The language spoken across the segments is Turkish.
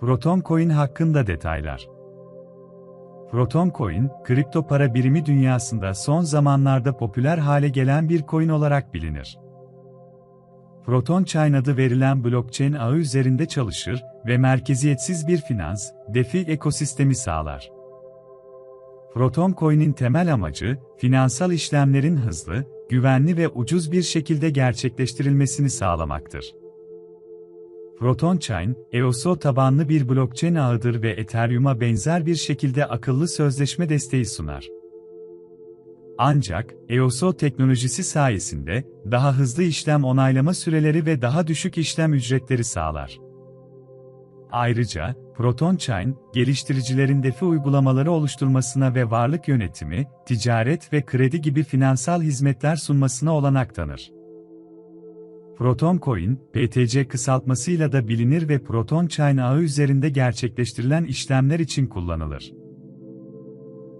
Proton Coin hakkında detaylar. Proton Coin, kripto para birimi dünyasında son zamanlarda popüler hale gelen bir coin olarak bilinir. Proton Chain adı verilen blockchain ağı üzerinde çalışır ve merkeziyetsiz bir finans, DeFi ekosistemi sağlar. Proton Coin'in temel amacı, finansal işlemlerin hızlı, güvenli ve ucuz bir şekilde gerçekleştirilmesini sağlamaktır. Proton Chain, EOSO tabanlı bir blockchain ağıdır ve Ethereum'a benzer bir şekilde akıllı sözleşme desteği sunar. Ancak, EOSO teknolojisi sayesinde, daha hızlı işlem onaylama süreleri ve daha düşük işlem ücretleri sağlar. Ayrıca, Proton Chain, geliştiricilerin DeFi uygulamaları oluşturmasına ve varlık yönetimi, ticaret ve kredi gibi finansal hizmetler sunmasına olanak tanır. Proton Coin, PTC kısaltmasıyla da bilinir ve Proton Chain ağı üzerinde gerçekleştirilen işlemler için kullanılır.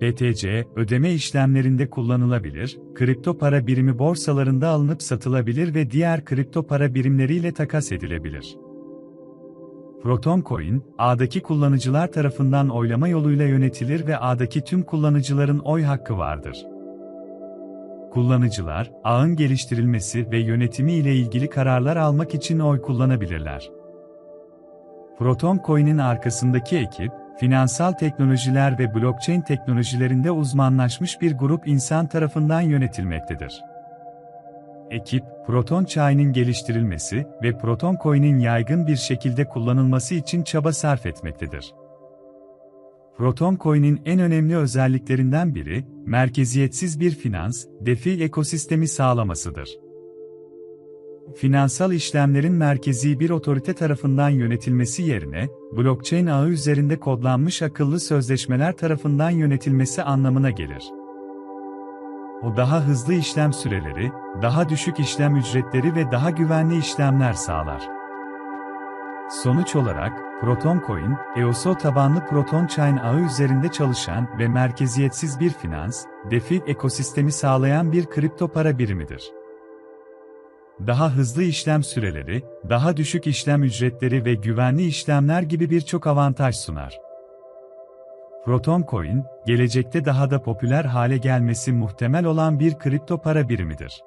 PTC, ödeme işlemlerinde kullanılabilir, kripto para birimi borsalarında alınıp satılabilir ve diğer kripto para birimleriyle takas edilebilir. Proton Coin, ağdaki kullanıcılar tarafından oylama yoluyla yönetilir ve ağdaki tüm kullanıcıların oy hakkı vardır. Kullanıcılar, ağın geliştirilmesi ve yönetimi ile ilgili kararlar almak için oy kullanabilirler. Proton Coin'in arkasındaki ekip, finansal teknolojiler ve blockchain teknolojilerinde uzmanlaşmış bir grup insan tarafından yönetilmektedir. Ekip, Proton Chain'in geliştirilmesi ve Proton Coin'in yaygın bir şekilde kullanılması için çaba sarf etmektedir. Proton Coin'in en önemli özelliklerinden biri, merkeziyetsiz bir finans, DeFi ekosistemi sağlamasıdır. Finansal işlemlerin merkezi bir otorite tarafından yönetilmesi yerine, blockchain ağı üzerinde kodlanmış akıllı sözleşmeler tarafından yönetilmesi anlamına gelir. O daha hızlı işlem süreleri, daha düşük işlem ücretleri ve daha güvenli işlemler sağlar. Sonuç olarak, Proton Coin, EOSO tabanlı Proton Chain ağı üzerinde çalışan ve merkeziyetsiz bir finans, DeFi ekosistemi sağlayan bir kripto para birimidir. Daha hızlı işlem süreleri, daha düşük işlem ücretleri ve güvenli işlemler gibi birçok avantaj sunar. Proton Coin, gelecekte daha da popüler hale gelmesi muhtemel olan bir kripto para birimidir.